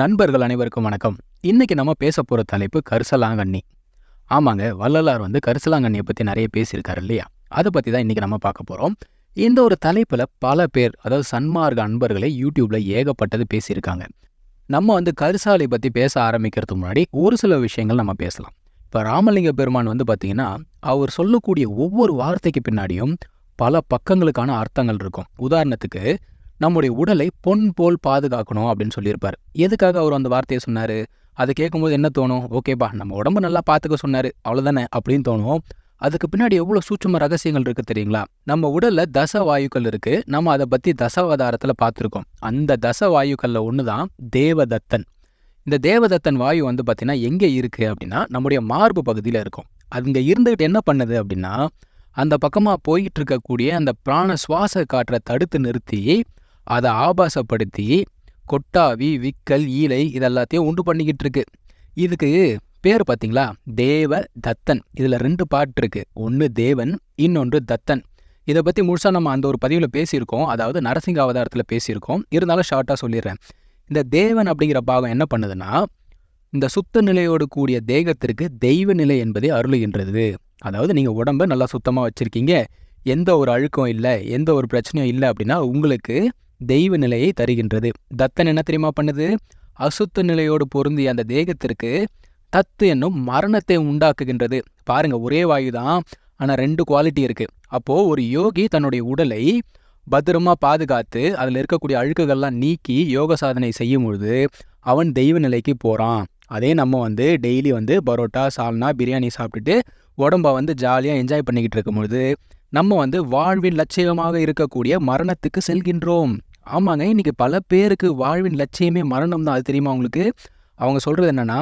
நண்பர்கள் அனைவருக்கும் வணக்கம். இன்னைக்கு நம்ம பேச போகிற தலைப்பு கரிசலாங்கண்ணி. ஆமாங்க வள்ளலார் வந்து கரிசலாங்கண்ணியை பற்றி நிறைய பேசியிருக்காரு இல்லையா? அதை பற்றி தான் இன்னைக்கு நம்ம பார்க்க போகிறோம் இந்த ஒரு தலைப்பில் பல பேர் அதாவது சன்மார்க்க அன்பர்களே யூடியூப்ல ஏகப்பட்டது பேசியிருக்காங்க. நம்ம வந்து கரிசாலை பற்றி பேச ஆரம்பிக்கிறதுக்கு முன்னாடி ஒரு சில விஷயங்கள் நம்ம பேசலாம். இப்போ ராமலிங்க பெருமான் வந்து பார்த்திங்கன்னா அவர் சொல்லக்கூடிய ஒவ்வொரு வார்த்தைக்கு பின்னாடியும் பல பக்கங்களுக்கான அர்த்தங்கள் இருக்கும். உதாரணத்துக்கு நம்முடைய உடலை பொன் போல் பாதுகாக்கணும் அப்படின்னு சொல்லியிருப்பார். எதுக்காக அவர் அந்த வார்த்தையை சொன்னார்? அதை கேட்கும்போது என்ன தோணும்? ஓகேப்பா நம்ம உடம்பு நல்லா பார்த்துக்க சொன்னார். அவ்வளோதானே அப்படின்னு தோணும். அதுக்கு பின்னாடி எவ்வளோ சூட்சும ரகசியங்கள் இருக்குது தெரியுங்களா? நம்ம உடலில் தச வாயுக்கள் இருக்குது நம்ம அதை பற்றி தசவதாரத்தில் பார்த்துருக்கோம். அந்த தச வாயுக்களில் ஒன்று தான் தேவதத்தன். இந்த தேவதத்தன் வாயு வந்து பார்த்திங்கன்னா எங்கே இருக்குது அப்படின்னா நம்முடைய மார்பு பகுதியில் இருக்கும். அங்கே இருந்துகிட்டு என்ன பண்ணுது அப்படின்னா அந்த பக்கமாக போயிட்டு இருக்கக்கூடிய அந்த பிராண சுவாச காற்றை தடுத்து நிறுத்தி அதை ஆபாசப்படுத்தி கொட்டாவி விக்கல் ஈலை இதெல்லாத்தையும் உண்டு பண்ணிக்கிட்டு இருக்கு. இதுக்கு பேர் பார்த்தீங்களா தேவ தத்தன். இதில் ரெண்டு பாட்டு இருக்கு. ஒன்று தேவன் இன்னொன்று தத்தன். இதை பற்றி முழுசாக நம்ம அந்த ஒரு பதிவில் பேசியிருக்கோம். அதாவது நரசிங்க அவதாரத்தில் பேசியிருக்கோம். இருந்தாலும் ஷார்ட்டாக சொல்லிடுறேன். இந்த தேவன் அப்படிங்கிற பாகம் என்ன பண்ணுதுன்னா இந்த சுத்த நிலையோடு கூடிய தேகத்திற்கு தெய்வ நிலை என்பதை அருளுகின்றது. அதாவது நீங்கள் உடம்ப நல்லா சுத்தமாக வச்சுருக்கீங்க. எந்த ஒரு அழுக்கம் இல்லை எந்த ஒரு பிரச்சனையும் இல்லை அப்படின்னா உங்களுக்கு தெய்வ நிலையை தருகின்றது. தத்தன் என்ன தெரியுமா பண்ணுது? அசுத்த நிலையோடு பொருந்திய அந்த தேகத்திற்கு தத்து என்னும் மரணத்தை உண்டாக்குகின்றது. பாருங்க ஒரே வாயு தான் ஆனால் ரெண்டு குவாலிட்டி இருக்கு. அப்போ ஒரு யோகி தன்னுடைய உடலை பத்திரமா பாதுகாத்து அதில் இருக்கக்கூடிய அழுக்குகள்லாம் நீக்கி யோக சாதனை செய்யும் பொழுது அவன் தெய்வ நிலைக்கு போகிறான் அதே நம்ம வந்து டெய்லி வந்து பரோட்டா சால்னா பிரியாணி சாப்பிட்டுட்டு உடம்ப வந்து ஜாலியாக என்ஜாய் பண்ணிக்கிட்டு இருக்கும் பொழுது நம்ம வந்து வாழ்வின் லட்சியமாக இருக்கக்கூடிய மரணத்துக்கு செல்கின்றோம். ஆமாங்க இன்னைக்கு பல பேருக்கு வாழ்வின் லட்சியமே மரணம் தான். அது தெரியுமா அவங்களுக்கு அவங்க சொல்கிறது என்னன்னா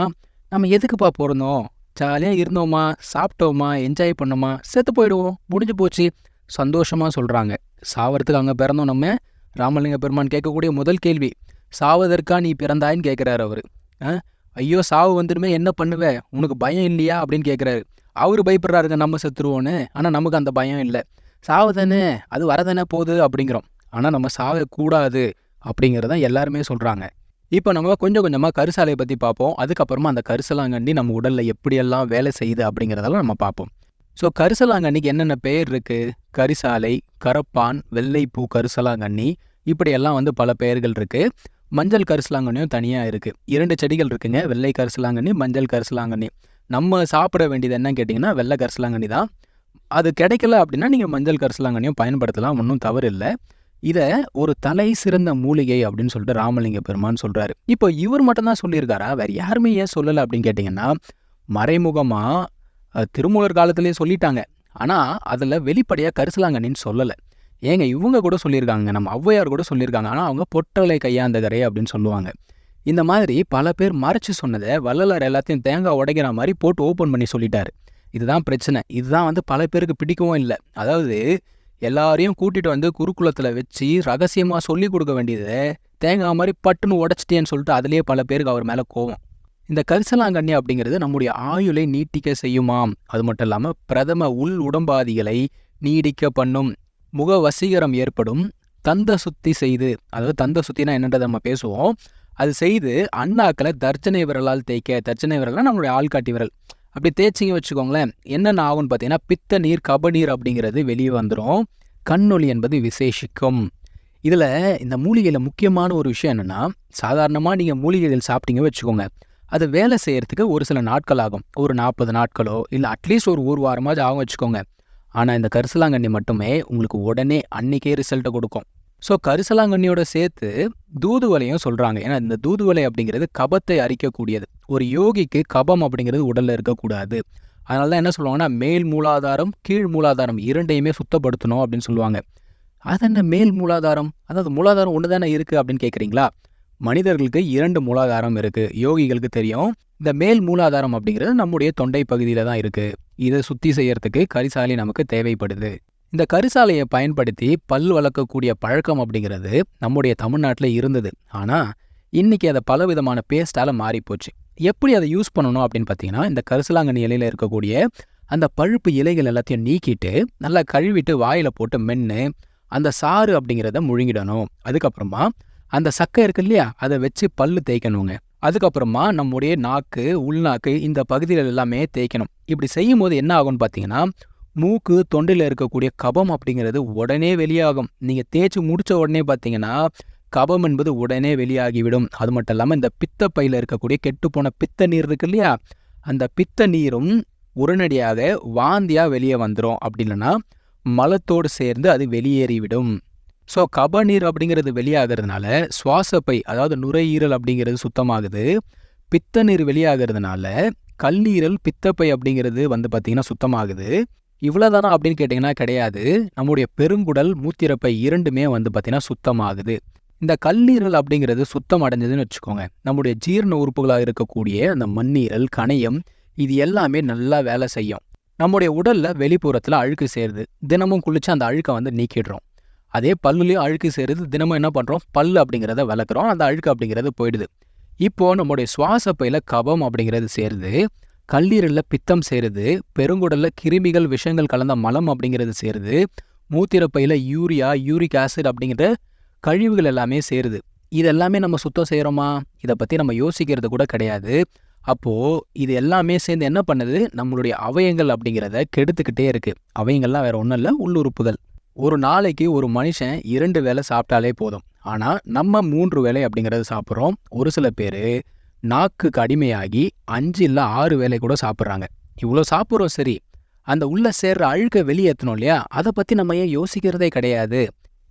நம்ம எதுக்குப்பா பிறந்தோம்? ஜாலியாக இருந்தோமா? சாப்பிட்டோமா? என்ஜாய் பண்ணோமா? செத்து போயிடுவோம். முடிஞ்சு போச்சு. சந்தோஷமாக சொல்கிறாங்க சாவறதுக்கு அங்கே பிறந்தோம் நம்ம. ராமலிங்க பெருமான் கேட்கக்கூடிய முதல் கேள்வி சாவதற்கா நீ பிறந்தாயின்னு கேட்குறாரு அவர். ஐயோ சாவு வந்துடுமே என்ன பண்ணுவ? உனக்கு பயம் இல்லையா? அப்படின்னு கேட்குறாரு அவர் பயப்படுறாருங்க நம்ம செத்துருவோன்னு. ஆனால் நமக்கு அந்த பயம் இல்லை. சாவு தானே அது வரதானே போகுது அப்படிங்கிறோம். ஆனால் நம்ம சாகக்கூடாது அப்படிங்கிறத எல்லாருமே சொல்கிறாங்க இப்போ நம்ம கொஞ்சம் கொஞ்சமாக கருசாலையை பற்றி பார்ப்போம் அதுக்கப்புறமா அந்த கருசலாங்கண்ணி நம்ம உடலில் எப்படியெல்லாம் வேலை செய்யுது அப்படிங்கிறதெல்லாம் நம்ம பார்ப்போம் ஸோ கரிசலாங்கண்ணிக்கு என்னென்ன பெயர் இருக்குது கரிசாலை கரப்பான் வெள்ளைப்பூ கரிசலாங்கண்ணி இப்படியெல்லாம் வந்து பல பெயர்கள் இருக்குது மஞ்சள் கரிசலாங்கண்ணியும் தனியாக இருக்குது இரண்டு செடிகள் இருக்குங்க. வெள்ளை கரிசலாங்கண்ணி மஞ்சள் கரிசலாங்கண்ணி. நம்ம சாப்பிட வேண்டியது என்னன்னு கேட்டிங்கன்னா வெள்ளை கரிசலாங்கண்ணி தான். அது கிடைக்கல அப்படின்னா நீங்கள் மஞ்சள் கரிசலாங்கண்ணியும் பயன்படுத்தலாம். ஒன்றும் தவறு இல்லை. இதை ஒரு தலை சிறந்த மூலிகை அப்படின்னு சொல்லிட்டு ராமலிங்க பெருமான் சொல்கிறாரு இப்போ இவர் மட்டும்தான் சொல்லியிருக்காரா? வேறு யாருமே ஏன் சொல்லலை அப்படின்னு கேட்டிங்கன்னா மறைமுகமாக திருமூலர் காலத்திலேயே சொல்லிட்டாங்க. ஆனால் அதில் வெளிப்படையாக கரிசலாங்கண்ணின்னு சொல்லலை. ஏங்க இவங்க கூட சொல்லியிருக்காங்க. நம்ம ஔவையார் கூட சொல்லியிருக்காங்க. ஆனால் அவங்க பொட்டலை கையாந்தகரே அப்படின்னு சொல்லுவாங்க. இந்த மாதிரி பல பேர் மறைச்சு சொன்னதை வள்ளலார் எல்லாத்தையும் தேங்காய் உடைக்கிற மாதிரி போட்டு ஓப்பன் பண்ணி சொல்லிட்டாரு. இதுதான் பிரச்சனை. இதுதான் வந்து பல பேருக்கு பிடிக்கவும் இல்லை. அதாவது எல்லாரையும் கூட்டிட்டு வந்து குருகுலத்தில் வச்சு ரகசியமாக சொல்லி கொடுக்க வேண்டியது தேங்காய் மாதிரி பட்டுன்னு உடச்சிட்டேன்னு சொல்லிட்டு அதுலேயே பல பேருக்கு அவர் மேலே கோவம் இந்த கரிசலாங்கண்ணி அப்படிங்கிறது நம்முடைய ஆயுளை நீட்டிக்க செய்யுமாம். அது மட்டும் இல்லாமல் பிரதம உள் உடம்பாதிகளை நீடிக்க பண்ணும். முக வசீகரம் ஏற்படும். தந்த சுத்தி செய்து அதாவது தந்த சுத்தினா என்னன்றதை நம்ம பேசுவோம். அது செய்து அண்ணாக்களை தர்ச்சனை விரலால் தேய்க்க தர்ச்சனை விரல்னா நம்மளுடைய ஆள்காட்டி விரல். அப்படி தேய்ச்சிங்க வச்சுக்கோங்களேன். என்னென்ன ஆகும்னு பார்த்தீங்கன்னா பித்த நீர் கபநீர் அப்படிங்கிறது வெளியே வந்துடும் கண்ணொளி என்பது விசேஷிக்கும். இதில் இந்த மூலிகையில் முக்கியமான ஒரு விஷயம் என்னென்னா சாதாரணமாக நீங்கள் மூலிகைகள் சாப்பிட்டீங்க வச்சுக்கோங்க. அது வேலை செய்யறதுக்கு ஒரு சில நாட்கள் ஆகும். ஒரு நாற்பது நாட்களோ இல்லை அட்லீஸ்ட் ஒரு ஒரு வாரமாவது ஆகும் வச்சுக்கோங்க. ஆனால் இந்த கரிசலாங்கண்ணி மட்டுமே உங்களுக்கு உடனே அன்னைக்கே ரிசல்ட்டை கொடுக்கும். ஸோ கரிசலாங்கண்ணியோட சேர்த்து தூதுவலையும் சொல்கிறாங்க ஏன்னா இந்த தூதுவலை அப்படிங்கிறது கபத்தை அரிக்கக்கூடியது. ஒரு யோகிக்கு கபம் அப்படிங்கிறது உடலில் இருக்கக்கூடாது. அதனால தான் என்ன சொல்லுவாங்கன்னா மேல் மூலாதாரம் கீழ் மூலாதாரம் இரண்டையுமே சுத்தப்படுத்தணும் அப்படின்னு சொல்லுவாங்க. அது என்ன மேல் மூலாதாரம்? அதாவது மூலாதாரம் ஒன்று தானே இருக்குது அப்படின்னு கேட்குறீங்களா மனிதர்களுக்கு இரண்டு மூலாதாரம் இருக்குது யோகிகளுக்கு தெரியும். இந்த மேல் மூலாதாரம் அப்படிங்கிறது நம்முடைய தொண்டை பகுதியில் தான் இருக்குது இதை சுத்தி செய்யறதுக்கு கரிசாலி நமக்கு தேவைப்படுது. இந்த கரிசாலையை பயன்படுத்தி பல் வளர்க்கக்கூடிய பழக்கம் அப்படிங்கிறது நம்முடைய தமிழ்நாட்டில் இருந்தது. ஆனால் இன்னைக்கு அதை பலவிதமான பேஸ்டால மாறிப்போச்சு. எப்படி அதை யூஸ் பண்ணணும் அப்படின்னு பார்த்தீங்கன்னா இந்த கரிசலாங்கண்ணி இலையில் இருக்கக்கூடிய அந்த பழுப்பு இலைகள் எல்லாத்தையும் நீக்கிட்டு நல்லா கழுவிட்டு வாயில் போட்டு மென்று அந்த சாறு அப்படிங்கிறத முழுங்கிடணும். அதுக்கப்புறமா அந்த சக்கை இருக்கு இல்லையா அதை வச்சு பல்லு தேய்க்கணுங்க. அதுக்கப்புறமா நம்முடைய நாக்கு உள்நாக்கு இந்த பகுதிகள் எல்லாமே தேய்க்கணும். இப்படி செய்யும் போது என்ன ஆகும்னு பார்த்தீங்கன்னா மூக்கு தொண்டையில் இருக்கக்கூடிய கபம் அப்படிங்கிறது உடனே வெளியாகும். நீங்கள் தேய்ச்சி முடிச்ச உடனே பார்த்தீங்கன்னா கபம் என்பது உடனே வெளியாகிவிடும். அது மட்டும் இல்லாமல் இந்த பித்தப்பையில் இருக்கக்கூடிய கெட்டுப்போன பித்த நீர் இருக்கு இல்லையா? அந்த பித்த நீரும் உடனடியாக வாந்தியாக வெளியே வந்துடும் அப்படி இல்லைன்னா மலத்தோடு சேர்ந்து அது வெளியேறிவிடும். ஸோ கபநீர் அப்படிங்கிறது வெளியாகிறதுனால சுவாசப்பை அதாவது நுரையீரல் அப்படிங்கிறது சுத்தமாகுது. பித்த நீர் வெளியாகிறதுனால கல்லீரல் பித்தப்பை அப்படிங்கிறது வந்து பார்த்திங்கன்னா சுத்தமாகுது. இவ்வளோதானா அப்படின்னு கேட்டிங்கன்னா கிடையாது. நம்முடைய பெருங்குடல் மூத்திரப்பை இரண்டுமே வந்து பார்த்திங்கன்னா சுத்தமாகுது. இந்த கல்லீரல் அப்படிங்கிறது சுத்தம் அடைஞ்சதுன்னு வச்சுக்கோங்க. நம்முடைய ஜீரண உறுப்புகளாக இருக்கக்கூடிய அந்த மண்ணீரல் கணையம் இது எல்லாமே நல்லா வேலை செய்யும். நம்முடைய உடல்ல வெளிப்புறத்தில் அழுக்கு சேருது. தினமும் குளிச்சு அந்த அழுக்கை வந்து நீக்கிடுறோம். அதே பல்லுலேயும் அழுக்கு சேருது. தினமும் என்ன பண்ணுறோம் பல்லு அப்படிங்கிறத விளக்குறோம் அந்த அழுக்கு அப்படிங்கிறது போயிடுது. இப்போ நம்முடைய சுவாசப்பையில் கபம் அப்படிங்கிறது சேருது. கல்லீரலில் பித்தம் சேருது பெருங்குடல்ல கிருமிகள் விஷங்கள் கலந்த மலம் அப்படிங்கிறது சேருது மூத்திரப்பையில் யூரியா யூரிக் ஆசிட் அப்படிங்கிற கழிவுகள் எல்லாமே சேருது. இது எல்லாமே நம்ம சுத்தம் செய்கிறோமா இதை பற்றி நம்ம யோசிக்கிறது கூட கிடையாது. அப்போது இது எல்லாமே சேர்ந்து என்ன பண்ணுது? நம்மளுடைய அவயங்கள் அப்படிங்கிறத கெடுத்துக்கிட்டே இருக்குது அவயங்கள்லாம் வேற ஒன்றும் இல்லை உள்ளுறுப்புகள். ஒரு நாளைக்கு ஒரு மனுஷன் இரண்டு வேலை சாப்பிட்டாலே போதும். ஆனால் நம்ம மூன்று வேளை அப்படிங்கிறது சாப்பிட்றோம். ஒரு சில பேர் நாக்குக்கு அடிமையாகி அஞ்சு இல்லை ஆறு வேளை கூட சாப்பிட்றாங்க. இவ்வளோ சாப்பிட்றோம் சரி அந்த உள்ள சேர்ற அழுக்க வெளியேற்றணும் இல்லையா? அதை பற்றி நம்ம ஏன் யோசிக்கிறதே கிடையாது.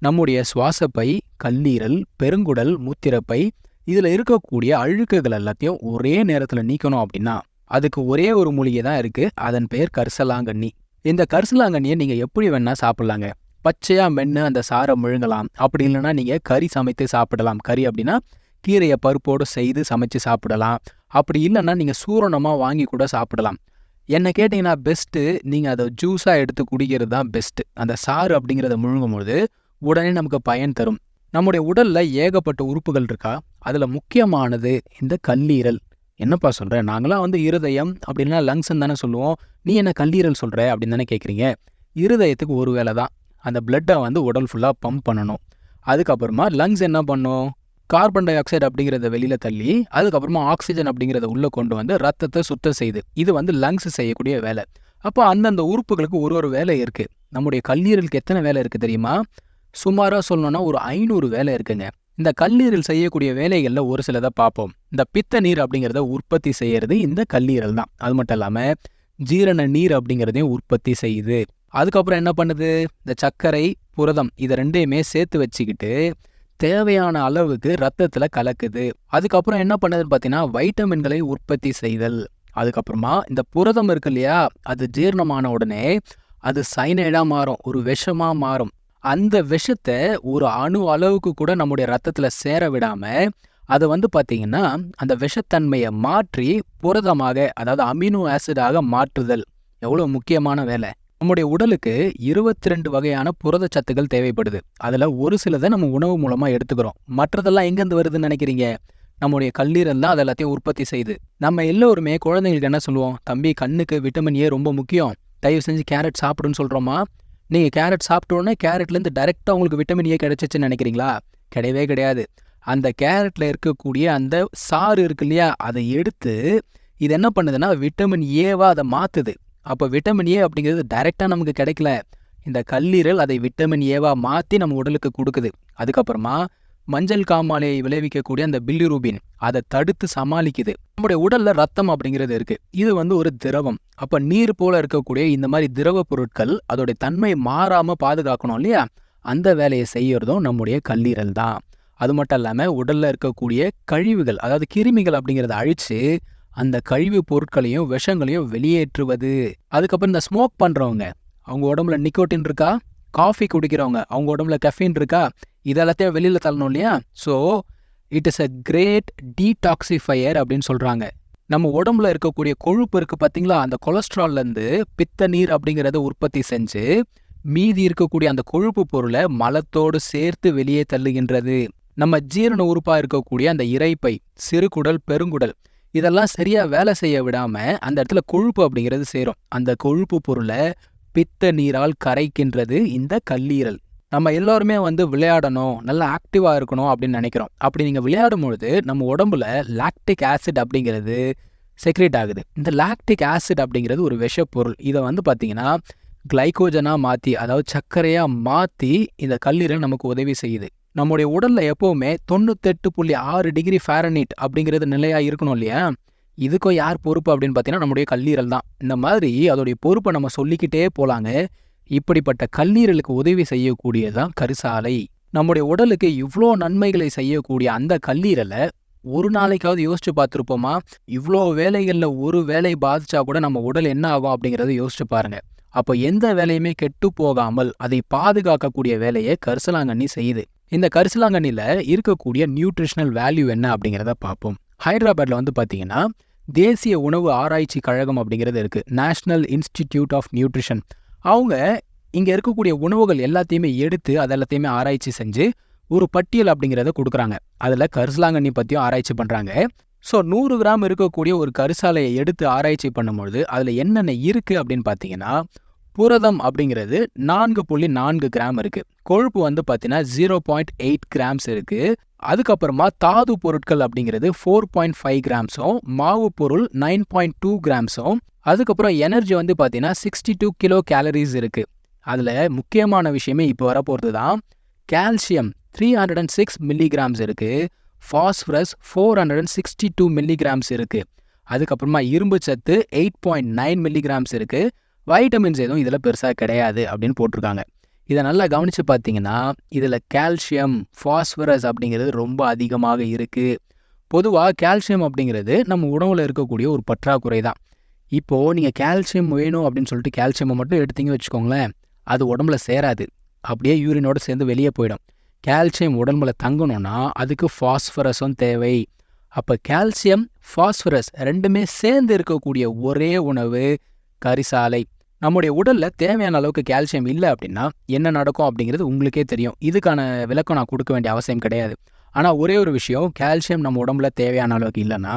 நம்முடைய சுவாசப்பை கல்லீரல் பெருங்குடல் முத்திரப்பை இதில் இருக்கக்கூடிய அழுக்குகள் எல்லாத்தையும் ஒரே நேரத்தில் நீக்கணும் அப்படின்னா அதுக்கு ஒரே ஒரு மூலிகை தான் இருக்கு. அதன் பெயர் கரிசலாங்கண்ணி. இந்த கரிசலாங்கண்ணியை நீங்கள் எப்படி வேணா சாப்பிட்லாங்க. பச்சையாக மென்று அந்த சாரை முழுங்கலாம். அப்படி இல்லைன்னா நீங்கள் கறி சமைத்து சாப்பிடலாம். கறி அப்படின்னா கீரையை பருப்போடு செய்து சமைச்சு சாப்பிடலாம். அப்படி இல்லைன்னா நீங்கள் சூரணமாக வாங்கி கூட சாப்பிடலாம். என்ன கேட்டிங்கன்னா பெஸ்ட்டு நீங்கள் அதை ஜூஸாக எடுத்து குடிக்கிறது தான் பெஸ்ட்டு அந்த சாறு அப்படிங்கிறத முழுங்கும்பொழுது உடனே நமக்கு பயன் தரும். நம்முடைய உடலில் ஏகப்பட்ட உறுப்புகள் இருக்கா? அதில் முக்கியமானது இந்த கல்லீரல். என்னப்பா சொல்கிற நாங்களாம் வந்து இருதயம் அப்படின்னா லங்ஸ்ன்னு தானே சொல்லுவோம். நீ என்ன கல்லீரல் சொல்கிற அப்படின்னு தானே கேட்குறீங்க இருதயத்துக்கு ஒரு வேலை தான். அந்த பிளட்டை வந்து உடல் ஃபுல்லாக பம்ப் பண்ணணும். அதுக்கப்புறமா லங்ஸ் என்ன பண்ணும்? கார்பன் டை ஆக்சைடு அப்படிங்கிறத வெளியில் தள்ளி அதுக்கப்புறமா ஆக்சிஜன் அப்படிங்கிறத உள்ளே கொண்டு வந்து ரத்தத்தை சுத்தம் செய்யுது இது வந்து லங்ஸ் செய்யக்கூடிய வேலை. அப்போ அந்தந்த உறுப்புகளுக்கு ஒரு ஒரு வேலை இருக்குது நம்முடைய கல்லீரலுக்கு எத்தனை வேலை இருக்குது தெரியுமா? சுமாராக சொல்லணும்னா ஒரு ஐநூறு வேலை இருக்குங்க. இந்த கல்லீரல் செய்யக்கூடிய வேலைகளில் ஒரு சிலதை பார்ப்போம். இந்த பித்த நீர் அப்படிங்கிறத உற்பத்தி செய்யறது இந்த கல்லீரல் தான். அது மட்டும் இல்லாமல் ஜீரண நீர் அப்படிங்கிறதையும் உற்பத்தி செய்யுது. அதுக்கப்புறம் என்ன பண்ணுது? இந்த சர்க்கரை புரதம் இதை ரெண்டையுமே சேர்த்து வச்சுக்கிட்டு தேவையான அளவுக்கு ரத்தத்தில் கலக்குது. அதுக்கப்புறம் என்ன பண்ணுதுன்னு பார்த்தீங்கன்னா வைட்டமின்களை உற்பத்தி செய்தல். அதுக்கப்புறமா இந்த புரதம் இருக்கு இல்லையா அது ஜீரணமான உடனே அது சைனைடாக மாறும் ஒரு விஷமாக மாறும். அந்த விஷத்தை ஒரு அணு அளவுக்கு கூட நம்முடைய ரத்தத்தில் சேர விடாம அதை வந்து பார்த்தீங்கன்னா அந்த விஷத்தன்மையை மாற்றி புரதமாக அதாவது அமினோ ஆசிடாக மாற்றுதல். எவ்வளோ முக்கியமான வேலை. நம்முடைய உடலுக்கு இருபத்தி ரெண்டு வகையான புரதச்சத்துக்கள் தேவைப்படுது. அதில் ஒரு சிலதை நம்ம உணவு மூலமாக எடுத்துக்கிறோம். மற்றதெல்லாம் எங்கேருந்து வருதுன்னு நினைக்கிறீங்க? நம்முடைய கல்லீரல் தான் அது எல்லாத்தையும் உற்பத்தி செய்யுது. நம்ம எல்லோருமே குழந்தைங்களுக்கு என்ன சொல்லுவோம்? தம்பி கண்ணுக்கு விட்டமின் ஏ ரொம்ப முக்கியம். தயவு செஞ்சு கேரட் சாப்பிடுன்னு சொல்கிறோமா நீங்கள் கேரட் சாப்பிட்ட உடனே கேரட்லேருந்து டைரெக்டாக உங்களுக்கு விட்டமின் ஏ கிடைச்சிச்சுன்னு நினைக்கிறீங்களா? கிடையவே கிடையாது. அந்த கேரட்டில் இருக்கக்கூடிய அந்த சாறு இருக்கு இல்லையா? அதை எடுத்து இது என்ன பண்ணுதுன்னா விட்டமின் ஏவா அதை மாற்றுது அப்போ விட்டமின் ஏ அப்படிங்கிறது டைரெக்டாக நமக்கு கிடைக்கல. இந்த கல்லீரல் அதை விட்டமின் ஏவா மாற்றி நம்ம உடலுக்கு கொடுக்குது. அதுக்கப்புறமா மஞ்சள் காமாலையை விளைவிக்கக்கூடிய அந்த பில்லிரூபின் அதை தடுத்து சமாளிக்குது. நம்முடைய உடல்ல ரத்தம் அப்படிங்கிறது இருக்கு. இது வந்து ஒரு திரவம். அப்ப நீர் போல இருக்கக்கூடிய இந்த மாதிரி திரவ பொருட்கள் அதோடைய தன்மை மாறாம பாதுகாக்கணும் இல்லையா? அந்த வேலையை செய்யறதும் நம்முடைய கல்லீரல் தான். அது மட்டும் இல்லாம உடல்ல இருக்கக்கூடிய கழிவுகள் அதாவது கிருமிகள் அப்படிங்கிறத அழிச்சு அந்த கழிவு பொருட்களையும் விஷங்களையும் வெளியேற்றுவது. அதுக்கப்புறம் இந்த ஸ்மோக் பண்றவங்க அவங்க உடம்புல நிக்கோட்டின் இருக்கா? காஃபி குடிக்கிறவங்க அவங்க உடம்புல கஃபின் இருக்கா? இதெல்லாத்தையும் வெளியில் தள்ளணும் இல்லையா? So it is a great detoxifier அப்படின்னு சொல்றாங்க. நம்ம உடம்புல இருக்கக்கூடிய கொழுப்பு இருக்கு பாத்தீங்களா? அந்த கொலஸ்ட்ரால்லேருந்து பித்த நீர் அப்படிங்கறத உற்பத்தி செஞ்சு மீதி இருக்கக்கூடிய அந்த கொழுப்பு பொருளை மலத்தோடு சேர்த்து வெளியே தள்ளுகின்றது. நம்ம ஜீரண உறுப்பா இருக்கக்கூடிய அந்த இறைப்பை சிறுகுடல் பெருங்குடல் இதெல்லாம் சரியா வேலை செய்ய விடாம அந்த இடத்துல கொழுப்பு அப்படிங்கிறது சேரும். அந்த கொழுப்பு பொருளை பித்த நீரால் கரைக்கின்றது இந்த கல்லீரல். நம்ம எல்லோருமே வந்து விளையாடணும் நல்லா ஆக்டிவாக இருக்கணும் அப்படின்னு நினைக்கிறோம். அப்படி நீங்கள் விளையாடும் பொழுது நம்ம உடம்புல லாக்டிக் ஆசிட் அப்படிங்கிறது செக்ரேட் ஆகுது. இந்த லாக்டிக் ஆசிட் அப்படிங்கிறது ஒரு விஷப்பொருள். இதை வந்து பார்த்தீங்கன்னா கிளைக்கோஜனாக மாற்றி அதாவது சர்க்கரையாக மாற்றி இந்த கல்லீரல் நமக்கு உதவி செய்யுது. நம்முடைய உடலில் எப்போவுமே தொண்ணூத்தெட்டு புள்ளி ஆறு டிகிரி ஃபேரனிட் அப்படிங்கிறது நிலையாக இருக்கணும் இல்லையா? இதுக்கும் யார் பொறுப்பு அப்படின்னு பார்த்தீங்கன்னா நம்முடைய கல்லீரல் தான். இந்த மாதிரி அதோடைய பொறுப்பை நம்ம சொல்லிக்கிட்டே போலாங்க. இப்படிப்பட்ட கல்லீரலுக்கு உதவி செய்யக்கூடியதான் கரிசாலை. நம்முடைய உடலுக்கு இவ்வளோ நன்மைகளை செய்யக்கூடிய அந்த கல்லீரலை ஒரு நாளைக்காவது யோசிச்சு பார்த்துருப்போமா? இவ்வளோ வேலைகளில் ஒரு வேலை பாதிச்சா கூட நம்ம உடல் என்ன ஆகும் அப்படிங்கிறத யோசிச்சு பாருங்க. அப்போ எந்த வேலையுமே கெட்டு போகாமல் அதை பாதுகாக்கக்கூடிய வேலையை கரிசலாங்கண்ணி செய்யுது. இந்த கரிசலாங்கண்ணியில் இருக்கக்கூடிய நியூட்ரிஷனல் வேல்யூ என்ன அப்படிங்கிறத பார்ப்போம். ஹைதராபாத்தில் வந்து பார்த்தீங்கன்னா தேசிய உணவு ஆராய்ச்சி கழகம் அப்படிங்கிறது இருக்குது நேஷ்னல் இன்ஸ்டிடியூட் ஆஃப் நியூட்ரிஷன் அவங்க இங்கே இருக்கக்கூடிய உணவுகள் எல்லாத்தையுமே எடுத்து அது எல்லாத்தையுமே ஆராய்ச்சி செஞ்சு ஒரு பட்டியல் அப்படிங்கிறத கொடுக்குறாங்க. அதில் கரிசலாங்கண்ணி பற்றியும் ஆராய்ச்சி பண்ணுறாங்க ஸோ நூறு கிராம் இருக்கக்கூடிய ஒரு கரிசாலையை எடுத்து ஆராய்ச்சி பண்ணும்பொழுது அதில் என்னென்ன இருக்குது அப்படின்னு பார்த்தீங்கன்னா புரதம் அப்படிங்கிறது நான்கு புள்ளி நான்கு கிராம் இருக்குது கொழுப்பு வந்து பார்த்தீங்கன்னா ஜீரோ பாயிண்ட் எயிட் கிராம்ஸ் இருக்குது அதுக்கப்புறமா தாது பொருட்கள் அப்படிங்கிறது ஃபோர் பாயிண்ட் ஃபைவ் கிராம்ஸும் மாவு பொருள் நைன் பாயிண்ட் டூ கிராம்ஸும் அதுக்கப்புறம் எனர்ஜி வந்து பார்த்தீங்கன்னா சிக்ஸ்டி டூ கிலோ கேலரிஸ் இருக்குது அதில் முக்கியமான விஷயமே இப்போ வரப்போகிறது தான் calcium three hundred and six milligrams இருக்குது phosphorus four hundred and sixty two milligrams இருக்குது அதுக்கப்புறமா இரும்பு சத்து எயிட் பாயிண்ட் நைன் மில்லிகிராம்ஸ் இருக்குது வைட்டமின்ஸ் எதுவும் இதில் பெருசாக கிடையாது அப்படின்னு போட்டிருக்காங்க. இதை நல்லா கவனித்து பார்த்தீங்கன்னா இதில் கால்சியம் ஃபாஸ்பரஸ் அப்படிங்கிறது ரொம்ப அதிகமாக இருக்குது பொதுவாக கால்சியம் அப்படிங்கிறது நம்ம உணவில் இருக்கக்கூடிய ஒரு பற்றாக்குறை தான். இப்போது நீங்கள் கால்சியம் வேணும் அப்படின்னு சொல்லிட்டு கால்சியமை மட்டும் எடுத்தீங்க வச்சுக்கோங்களேன் அது உடம்புல சேராது. அப்படியே யூரினோடு சேர்ந்து வெளியே போயிடும். கால்சியம் உடம்புல தங்கணும்னா அதுக்கு ஃபாஸ்பரஸும் தேவை. அப்போ கால்சியம் ஃபாஸ்பரஸ் ரெண்டுமே சேர்ந்து இருக்கக்கூடிய ஒரே உணவு கரிசாலை. நம்முடைய உடலில் தேவையான அளவுக்கு கால்சியம் இல்லை அப்படின்னா என்ன நடக்கும் அப்படிங்கிறது உங்களுக்கே தெரியும். இதுக்கான விளக்கம் நான் கொடுக்க வேண்டிய அவசியம் கிடையாது. ஆனால் ஒரே ஒரு விஷயம் கால்சியம் நம்ம உடம்புல தேவையான அளவுக்கு இல்லைன்னா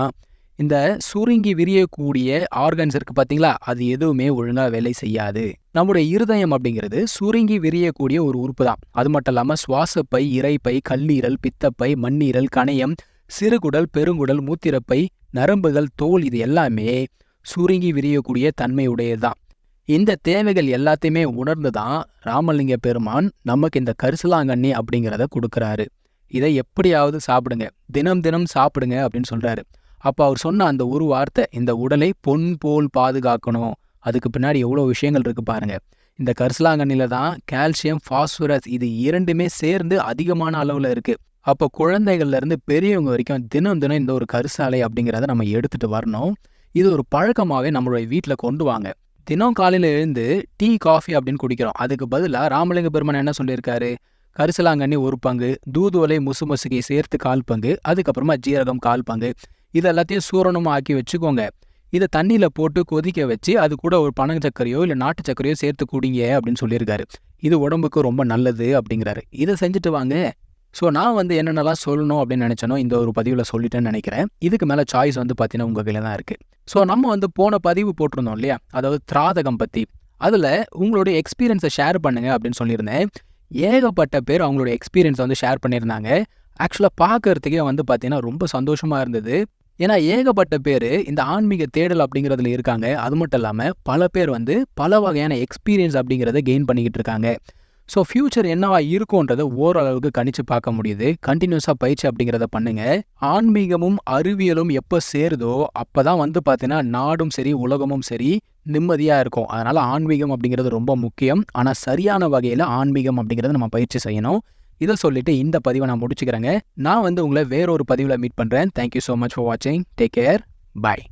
இந்த சுருங்கி விரியக்கூடிய ஆர்கன்ஸ் இருக்குது பார்த்தீங்களா அது எதுவுமே ஒழுங்காக வேலை செய்யாது. நம்முடைய இருதயம் அப்படிங்கிறது சுருங்கி விரியக்கூடிய ஒரு உறுப்பு தான். அது மட்டும் இல்லாமல் சுவாசப்பை இறைப்பை கல்லீரல் பித்தப்பை மண்ணீரல் கணையம் சிறுகுடல் பெருங்குடல் மூத்திரப்பை நரம்புகள் தோல் இது எல்லாமே சுருங்கி விரியக்கூடிய தன்மையுடையதுதான். இந்த தேவைகள் எல்லாத்தையுமே உணர்ந்து தான் ராமலிங்க பெருமான் நமக்கு இந்த கரிசலாங்கண்ணி அப்படிங்கிறத கொடுக்குறாரு. இதை எப்படியாவது சாப்பிடுங்க தினம் தினம் சாப்பிடுங்க அப்படின்னு சொல்றாரு. அப்போ அவர் சொன்ன அந்த ஒரு வார்த்தை இந்த உடலை பொன் போல் பாதுகாக்கணும். அதுக்கு பின்னாடி எவ்வளோ விஷயங்கள் இருக்கு பாருங்க. இந்த கரிசலாங்கண்ணில தான் கால்சியம் ஃபாஸ்பரஸ் இது இரண்டுமே சேர்ந்து அதிகமான அளவில் இருக்கு. அப்போ குழந்தைகள்ல இருந்து பெரியவங்க வரைக்கும் தினம் தினம் இந்த ஒரு கரிசாலை அப்படிங்கிறத நம்ம எடுத்துட்டு வரணும். இது ஒரு பழக்கமாகவே நம்மளுடைய வீட்டில் கொண்டு வாங்க. தினம் காலையில் எழுந்து டீ காஃபி அப்படின்னு குடிக்கிறோம். அதுக்கு பதிலாக ராமலிங்க பெருமன் என்ன சொல்லியிருக்காரு? கரிசலாங்கண்ணி ஒரு பங்கு தூதுவலை முசுமுசுகை சேர்த்து கால் பங்கு அதுக்கப்புறமா ஜீரகம் கால் பங்கு. இது எல்லாத்தையும் சூரணமாக ஆக்கி வச்சுக்கோங்க. இதை தண்ணியில் போட்டு கொதிக்க வச்சு அது கூட ஒரு பனங்க சக்கரையோ இல்லை நாட்டு சக்கரையோ சேர்த்து குடிங்க அப்படின்னு சொல்லியிருக்காரு. இது உடம்புக்கு ரொம்ப நல்லது அப்படிங்கிறாரு. இதை செஞ்சுட்டு வாங்க. ஸோ நான் வந்து என்னென்னலாம் சொல்லணும் அப்படின்னு நினச்சனோ இந்த ஒரு பதிவில் சொல்லிட்டேன்னு நினைக்கிறேன். இதுக்கு மேலே சாய்ஸ் வந்து பார்த்தீங்கன்னா உங்கள் கையில் தான் இருக்குது ஸோ நம்ம வந்து போன பதிவு போட்டிருந்தோம் இல்லையா? அதாவது திராதகம் பற்றி அதில் உங்களுடைய எக்ஸ்பீரியன்ஸை ஷேர் பண்ணுங்க அப்படின்னு சொல்லியிருந்தேன். ஏகப்பட்ட பேர் அவங்களுடைய எக்ஸ்பீரியன்ஸை வந்து ஷேர் பண்ணியிருந்தாங்க. ஆக்சுவலாக பார்க்கறதுக்கே வந்து பார்த்தீங்கன்னா ரொம்ப சந்தோஷமாக இருந்தது. ஏன்னா ஏகப்பட்ட பேர் இந்த ஆன்மீக தேடல் அப்படிங்கிறதுல இருக்காங்க. அது மட்டும் இல்லாமல் பல பேர் வந்து பல வகையான எக்ஸ்பீரியன்ஸ் அப்படிங்கிறத கெயின் பண்ணிக்கிட்டு இருக்காங்க. ஸோ ஃப்யூச்சர் என்னவா இருக்கும்ன்றதை ஓரளவுக்கு கணிச்சு பார்க்க முடியுது. கண்டினியூஸாக பயிற்சி அப்படிங்கிறத பண்ணுங்க. ஆன்மீகமும் அறிவியலும் எப்போ சேருதோ அப்போ தான் வந்து பார்த்தீங்கன்னா நாடும் சரி உலகமும் சரி நிம்மதியாக இருக்கும். அதனால் ஆன்மீகம் அப்படிங்கிறது ரொம்ப முக்கியம். ஆனால் சரியான வகையில் ஆன்மீகம் அப்படிங்கிறத நம்ம பயிற்சி செய்யணும். இதை சொல்லிட்டு இந்த பதிவை நான் முடிச்சுக்கிறேங்க. நான் வந்து உங்களை வேறொரு பதிவில் மீட் பண்ணுறேன் thank you so much for வாட்சிங் டேக் கேர் பாய்